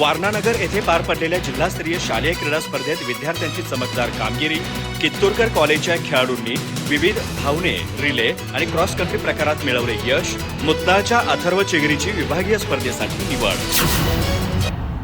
वारणानगर येथे पार पडलेल्या जिल्हास्तरीय शालेय क्रीडा स्पर्धेत विद्यार्थ्यांची चमकदार कामगिरी कित्तूरकर कॉलेजच्या खेळाडूंनी विविध धावणे रिले आणि क्रॉस कंट्री प्रकारात मिळवले यश मुत्ताच्या अथर्व चिगरीची विभागीय स्पर्धेसाठी निवड.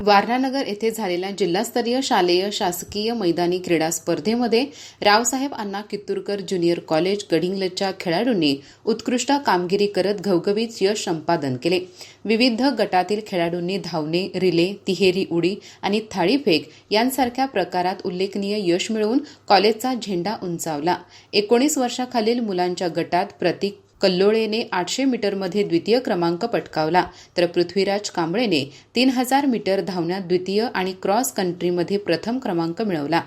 वारणानगर येथे झालेल्या जिल्हास्तरीय शालेय शासकीय मैदानी क्रीडा स्पर्धेमध्ये रावसाहेब अण्णा कित्तूरकर ज्युनियर कॉलेज गडिंगलच्या खेळाडूंनी उत्कृष्ट कामगिरी करत घवघवीत यश संपादन केले. विविध गटातील खेळाडूंनी धावणे रिले तिहेरी उडी आणि थाळीफेक यांसारख्या प्रकारात उल्लेखनीय यश मिळवून कॉलेजचा झेंडा उंचावला. एकोणीस वर्षाखालील मुलांच्या गटात प्रतीक कल्लोळेने आठशे मीटरमध्ये द्वितीय क्रमांक पटकावला. तर पृथ्वीराज कांबळेने तीन हजार मीटर धावण्यात द्वितीय आणि क्रॉस कंट्रीमध्ये प्रथम क्रमांक मिळवला.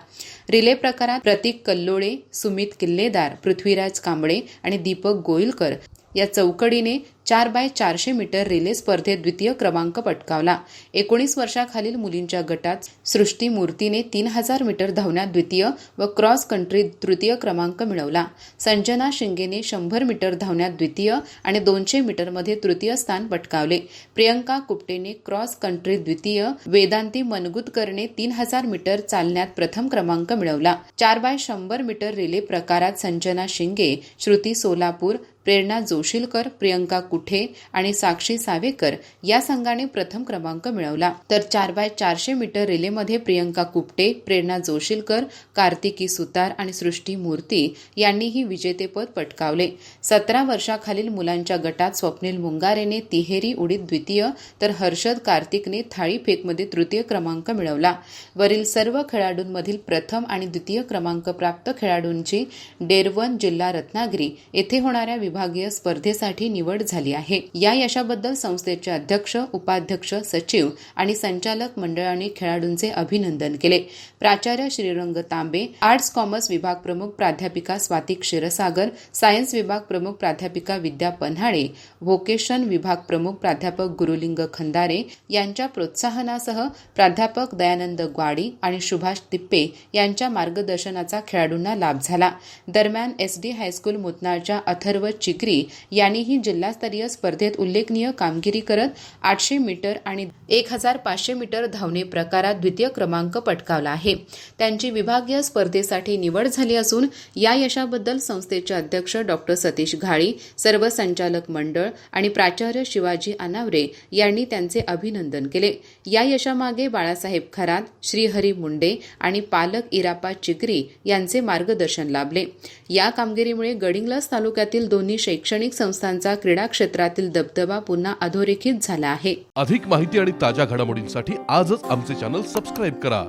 रिले प्रकारात प्रतीक कल्लोळे सुमित किल्लेदार पृथ्वीराज कांबळे आणि दीपक गोयलकर या चौकडीने चार बाय चारशे मीटर रिले स्पर्धेत द्वितीय क्रमांक पटकावला. एकोणीस वर्षाखालील मुलींच्या गटात सृष्टी मूर्तीने तीन हजार मीटर धावण्यात द्वितीय व क्रॉस कंट्री तृतीय क्रमांक मिळवला. संजना शिंगेने शंभर मीटर धावण्यात द्वितीय आणि दोनशे मीटरमध्ये तृतीय स्थान पटकावले. प्रियंका कुपटेने क्रॉस कंट्री द्वितीय वेदांती मनगुतकरने तीन हजार मीटर चालण्यात प्रथम क्रमांक मिळवला. चार बाय शंभर मीटर रिले प्रकारात संजना शिंगे श्रुती सोलापूर प्रेरणा जोशीलकर प्रियंका कुठे आणि साक्षी सावेकर या संघाने प्रथम क्रमांक मिळवला. तर चार बाय चारशे मीटर रिलेमध्ये प्रियंका कुपटे प्रेरणा जोशीलकर कार्तिकी सुतार आणि सृष्टी मूर्ती यांनीही विजेतेपद पटकावले. सतरा वर्षाखालील मुलांच्या गटात स्वप्नील मुंगारेने तिहेरी उडीत द्वितीय तर हर्षद कार्तिकने थाळीफेकमध्ये तृतीय क्रमांक मिळवला. वरील सर्व खेळाडूंमधील प्रथम आणि द्वितीय क्रमांक प्राप्त खेळाडूंची डेरवन जिल्हा रत्नागिरी येथे होणाऱ्या विभागीय स्पर्धेसाठी निवड झाली आहे. या यशाबद्दल संस्थेचे अध्यक्ष उपाध्यक्ष सचिव आणि संचालक मंडळाने खेळाडूंचे अभिनंदन केले. प्राचार्य श्रीरंग तांबे आर्ट्स कॉमर्स विभाग प्रमुख प्राध्यापिका स्वाती क्षीरसागर सायन्स विभाग प्रमुख प्राध्यापिका विद्या पन्हाळे व्होकेशन विभाग प्रमुख प्राध्यापक गुरुलिंग खंदारे यांच्या प्रोत्साहनासह प्राध्यापक दयानंद ग्वाडी आणि सुभाष तिप्पे यांच्या मार्गदर्शनाचा खेळाडूंना लाभ झाला. दरम्यान एसडी हायस्कूल मुतनाळच्या अथर्व चिकरी यांनीही जिल्हास्तरीय स्पर्धेत उल्लेखनीय कामगिरी करत आठशे मीटर आणि एक हजार पाचशे मीटर धावणे प्रकारात द्वितीय क्रमांक पटकावला आहे. त्यांची विभागीय स्पर्धेसाठी निवड झाली असून या यशाबद्दल संस्थेचे अध्यक्ष डॉक्टर सतीश घाळी सर्व संचालक मंडळ आणि प्राचार्य शिवाजी अनावरे यांनी त्यांचे अभिनंदन केले. या यशामागे बाळासाहेब खरात श्रीहरी मुंडे आणि पालक इरापा चिकरी यांचे मार्गदर्शन लाभले. या कामगिरीमुळे गडिंग्लज तालुक्यातील दोन्ही शैक्षणिक संस्थांचा क्रीडा क्षेत्रातील दबदबा पुन्हा अधोरेखित झाला आहे. अधिक माहिती आणि ताज्या घडामोडींसाठी आजच आमचे चॅनल सबस्क्राईब करा.